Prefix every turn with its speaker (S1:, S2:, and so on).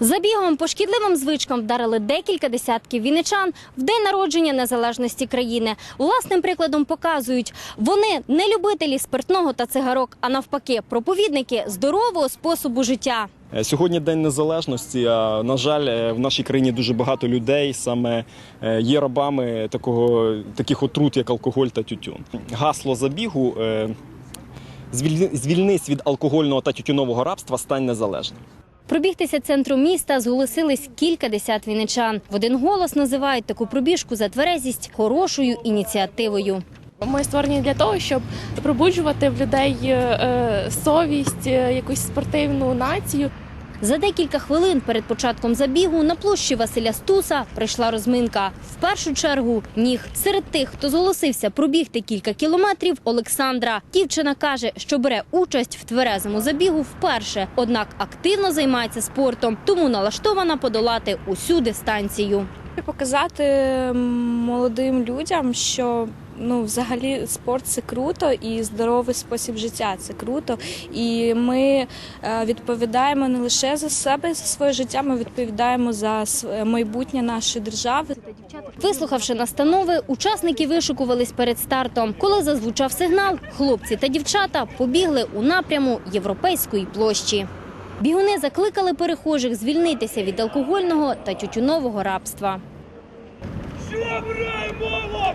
S1: Забігом по шкідливим звичкам вдарили декілька десятків вінничан в день народження незалежності країни. Власним прикладом показують, вони не любителі спиртного та цигарок, а навпаки, проповідники здорового способу життя.
S2: Е, Сьогодні День Незалежності. А на жаль, е, в нашій країні дуже багато людей саме е, є рабами такого таких отрут, як алкоголь та тютюн. Гасло забігу «Звільни- звільнись від алкогольного та тютюнового рабства, стань незалежним.
S1: Пробігтися центром міста зголосились кілька десят вінничан. В один голос називають таку пробіжку за тверезість хорошою ініціативою.
S3: Ми створені для того, щоб пробуджувати в людей е, е, совість, е, якусь спортивну націю.
S1: За декілька хвилин перед початком забігу на площі Василя Стуса прийшла розминка. В першу чергу ніг. Серед тих, хто зголосився пробігти кілька кілометрів, Олександра. Дівчина каже, що бере участь в тверезому забігу вперше, однак активно займається спортом, тому налаштована подолати усю дистанцію.
S4: Показати молодим людям, що ну, взагалі спорт це круто і здоровий спосіб життя це круто. І ми е, відповідаємо не лише за себе, за своє життя, ми відповідаємо за с- майбутнє нашої держави.
S1: Вислухавши настанови, учасники вишукувались перед стартом. Коли зазвучав сигнал, хлопці та дівчата побігли у напряму європейської площі. Бігуни закликали перехожих звільнитися від алкогольного та тютюнового рабства.
S5: Що брай? Що брай молодь?